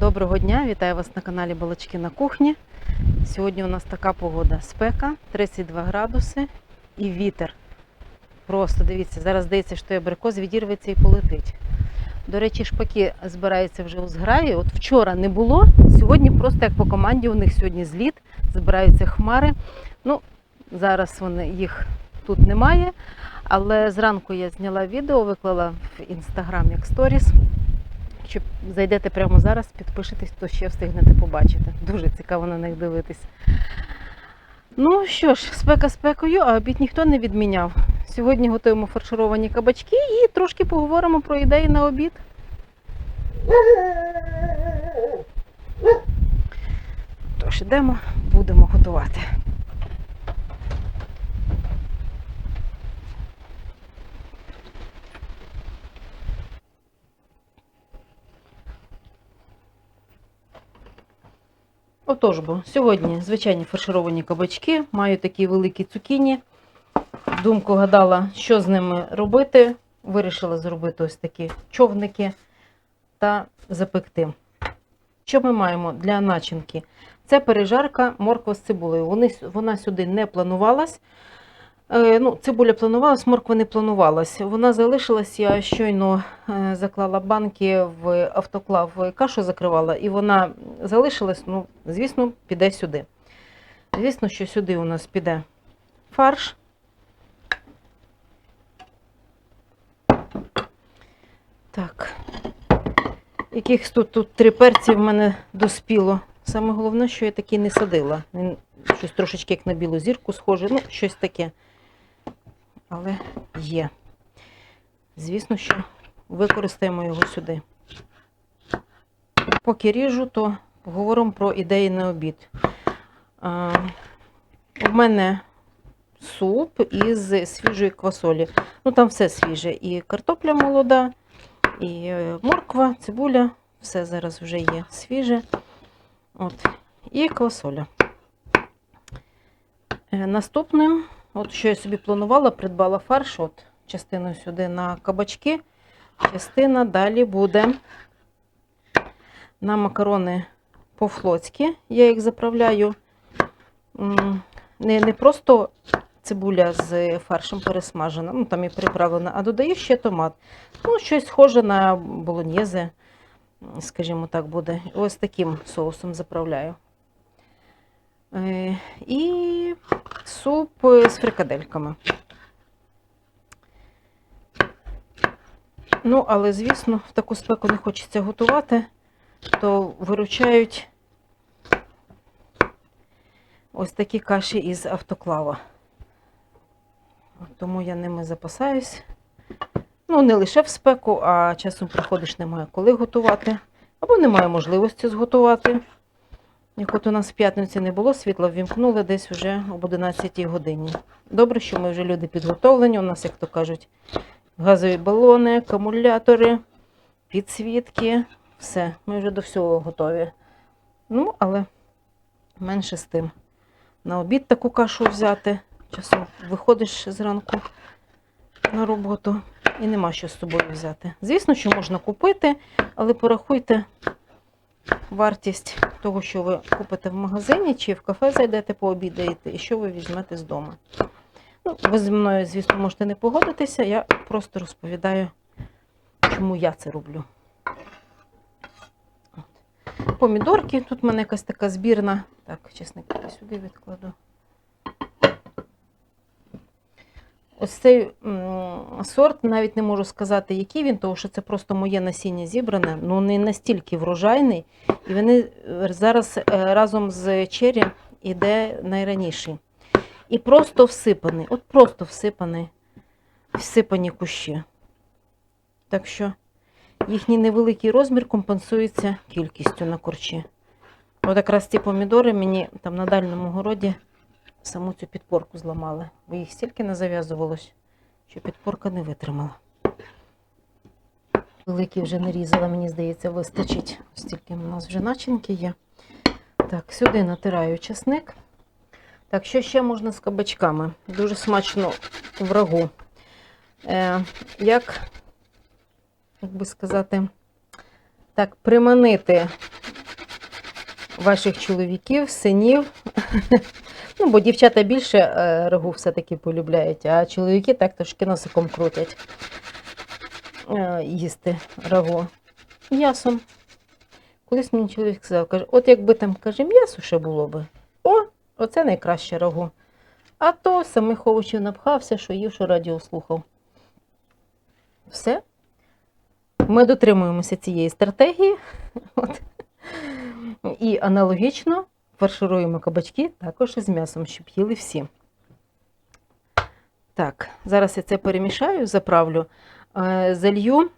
Доброго дня, вітаю вас на каналі Балачки на кухні. Сьогодні у нас така погода: спека, 32 градуси і вітер. Просто дивіться, зараз здається, що абрикос відірветься і полетить. До речі, шпаки збираються вже у зграї. От вчора не було, сьогодні просто як по команді, у них сьогодні зліт, збираються хмари. Ну, зараз вони їх тут немає. Але зранку я зняла відео, виклала в інстаграм як сторіс. Якщо зайдете прямо зараз, підпишетесь, то ще встигнете побачити. Дуже цікаво на них дивитись. Ну що ж, спека спекою, а обід ніхто не відміняв. Сьогодні готуємо фаршировані кабачки і трошки поговоримо про ідеї на обід. Тож ідемо, будемо готувати. Отож бо, сьогодні звичайні фаршировані кабачки, маю такі великі цукіні. Думку гадала, що з ними робити. Вирішила зробити ось такі човники та запекти. Що ми маємо для начинки? Це пережарка морква з цибулею. Вона сюди не планувалась. Е, ну, цибуля планувалась, морква не планувалась. Вона залишилась, я щойно е, заклала банки в автоклав, кашу закривала, і вона залишилась, ну, звісно, піде сюди. Звісно, що сюди у нас піде фарш. Так. Якихось тут, тут три перці в мене доспіло. Саме головне, що я такий не садила. Щось трошечки як на білу зірку схоже, ну, щось таке. Але є. Звісно, що використаємо його сюди. Поки ріжу, то поговоримо про ідеї на обід. У мене суп із свіжої квасолі. Ну, там все свіже. І картопля молода, і е, морква, цибуля, все зараз вже є свіже. От. І квасоля. Е, Наступним, от що я собі планувала, придбала фарш, от частину сюди на кабачки, частина далі буде на макарони по-флотськи. Я їх заправляю не, не просто цибуля з фаршем пересмажена, ну там і приправлена, а додаю ще томат. Ну, щось схоже на болоньєзе, скажімо так, буде. Ось таким соусом заправляю. Е, І суп з фрикадельками. Ну, але, звісно, в таку спеку не хочеться готувати, то виручають ось такі каші із автоклава. Тому я ними запасаюсь. Ну, не лише в спеку, а часом приходиш, немає коли готувати, або немає можливості зготувати. Як от у нас в п'ятниці не було світла, ввімкнули десь вже об 11 годині. Добре, що ми вже люди підготовлені. У нас, як то кажуть, газові балони, акумулятори, підсвітки. Все, ми вже до всього готові. Ну, але менше з тим. На обід таку кашу взяти. Часом виходиш зранку на роботу і нема що з собою взяти. Звісно, що можна купити, але порахуйте вартість того, що ви купите в магазині чи в кафе зайдете, пообідаєте, і що ви візьмете з дому. Ну, ви зі мною, звісно, можете не погодитися, я просто розповідаю, чому я це роблю. Помідорки, тут в мене якась така збірна. Так, чесник сюди відкладу. Ось цей сорт, навіть не можу сказати, який він, тому що це просто моє насіння зібране, ну не настільки врожайний. І вони е, зараз е, разом з чері іде найраніший. І просто всипаний, от просто всипаний, всипані кущі. Так що їхній невеликий розмір компенсується кількістю на корчі. От якраз ці помідори мені там на дальньому городі саму цю підпорку зламали, бо їх стільки не зав'язувалось, що підпорка не витримала. Великий вже не різала, мені здається, вистачить. Стільки у нас вже начинки є. Так, сюди натираю чесник. Так, що ще можна з кабачками? Дуже смачно врагу. Е, як, як би сказати, так, приманити ваших чоловіків, синів. Ну, бо дівчата більше е, рагу все-таки полюбляють, а чоловіки так трошки носиком крутять е, їсти рагу. М'ясом. Колись мені чоловік сказав, каже, от якби там, каже, м'ясо ще було би. О, оце найкраще рагу. А то самих овочів напхався, що їв, що радіо слухав. Все. Ми дотримуємося цієї стратегії. От. І аналогічно фаршируємо кабачки також із м'ясом, щоб їли всі. Так, зараз я це перемішаю, заправлю, Е, залью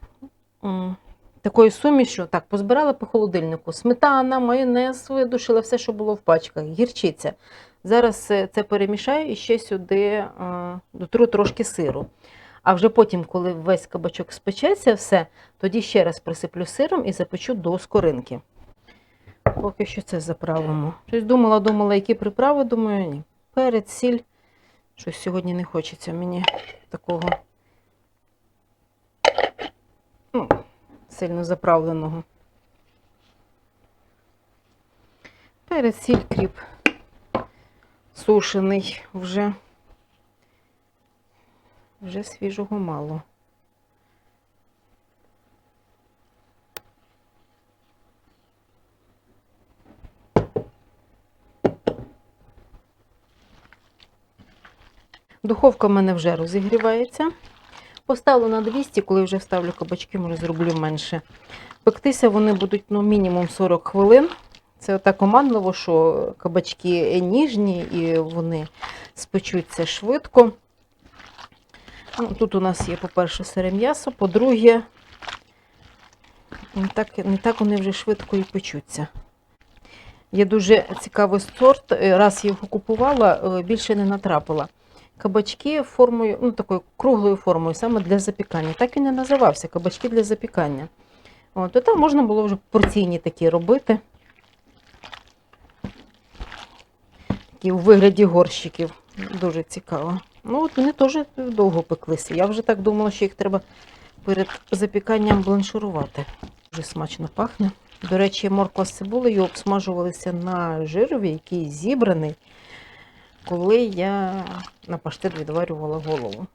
такою сумішю. Так, позбирала по холодильнику. Сметана, майонез, видушила все, що було в пачках, гірчиця. Зараз е, це перемішаю і ще сюди е, дотру трошки сиру. А вже потім, коли весь кабачок спечеться, все, тоді ще раз присиплю сиром і запечу до скоринки. Поки що це заправимо. Щось думала, думала, які приправи, думаю, ні. Перець, сіль. Щось сьогодні не хочеться мені такого ну, сильно заправленого. Перець, сіль, кріп. Сушений вже. Вже свіжого мало. Духовка в мене вже розігрівається. Поставлю на 200, коли вже вставлю кабачки, може зроблю менше. Пектися вони будуть ну, мінімум 40 хвилин. Це так командливо, що кабачки ніжні і вони спечуться швидко. Ну, Тут у нас є, по-перше, сире м'ясо, по-друге, не так, не так вони вже швидко і печуться. Є дуже цікавий сорт. е, Раз я його купувала, е, більше не натрапила. Кабачки формою, ну такою круглою формою, саме для запікання. Так він і називався кабачки для запікання. От, то там можна було вже порційні такі робити. Такі у вигляді горщиків. Дуже цікаво. Ну, от вони теж довго пеклися. Я вже так думала, що їх треба перед запіканням бланширувати. Дуже смачно пахне. До речі, морква з цибулею обсмажувалися на жирові, який зібраний, коли я на паштет відварювала голову.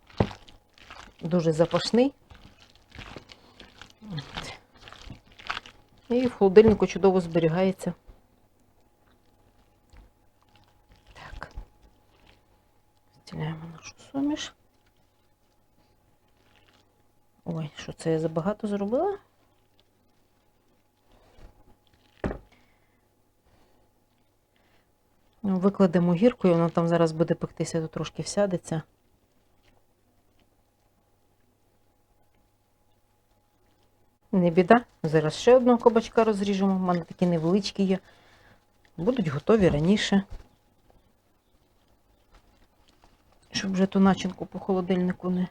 Дуже запашний. І в холодильнику чудово зберігається. Так. Стіляємо нашу суміш. Ой, що це я забагато зробила? Ну, Викладемо гірку, і воно там зараз буде пектися, то трошки всядеться. Не біда. Зараз ще одного кабачка розріжемо. У мене такі невеличкі є. Будуть готові раніше. Щоб вже ту начинку по холодильнику не,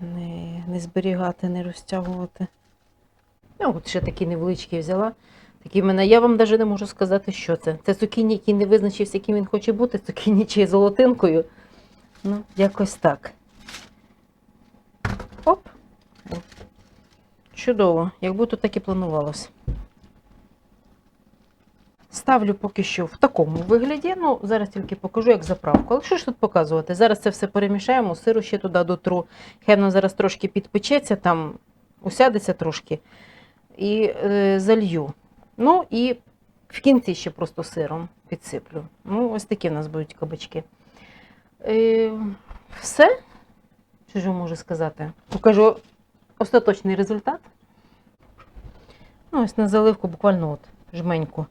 не, не зберігати, не розтягувати. Ну, от ще такі невеличкі взяла. Такі мене, я вам навіть не можу сказати, що це. Це цукіні, який не визначився, яким він хоче бути, цукіні чи золотинкою. Ну, якось так. Оп. Чудово, як будто так і планувалось. Ставлю поки що в такому вигляді. Ну, зараз тільки покажу, як заправку. Але що ж тут показувати? Зараз це все перемішаємо, сиру ще туди дотру. Воно зараз трошки підпечеться, там усядеться трошки. І е, залью. Ну і в кінці ще просто сиром підсиплю. Ну, ось такі в нас будуть кабачки. Е, все, що ж можу сказати? Покажу остаточний результат. Ну, ось на заливку буквально от жменьку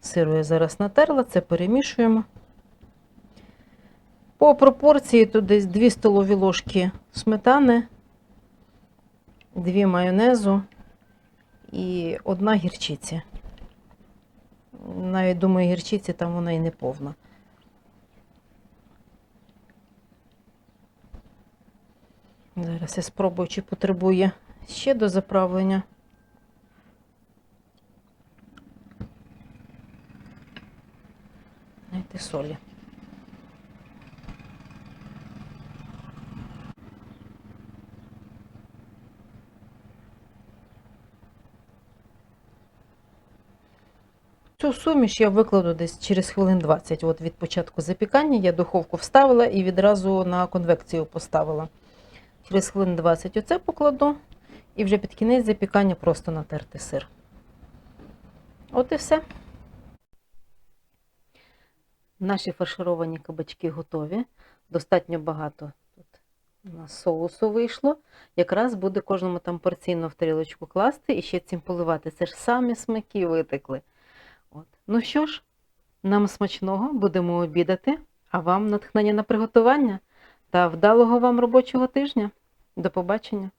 сиру я зараз натерла, це перемішуємо. По пропорції тут десь 2 столові ложки сметани, 2 майонезу і одна гірчиця. Навіть думаю, гірчиці там вона і не повна. Зараз я спробую, чи потребує ще до заправлення. Знаєте, солі. Цю суміш я викладу десь через хвилин 20. От від початку запікання я духовку вставила і відразу на конвекцію поставила. Через хвилин 20 оце покладу. І вже під кінець запікання просто натерти сир. От і все. Наші фаршировані кабачки готові. Достатньо багато тут у нас соусу вийшло. Якраз буде кожному там порційно в тарілочку класти і ще цим поливати. Це ж самі смаки витекли. От. Ну що ж, нам смачного, будемо обідати, а вам натхнення на приготування та вдалого вам робочого тижня. До побачення!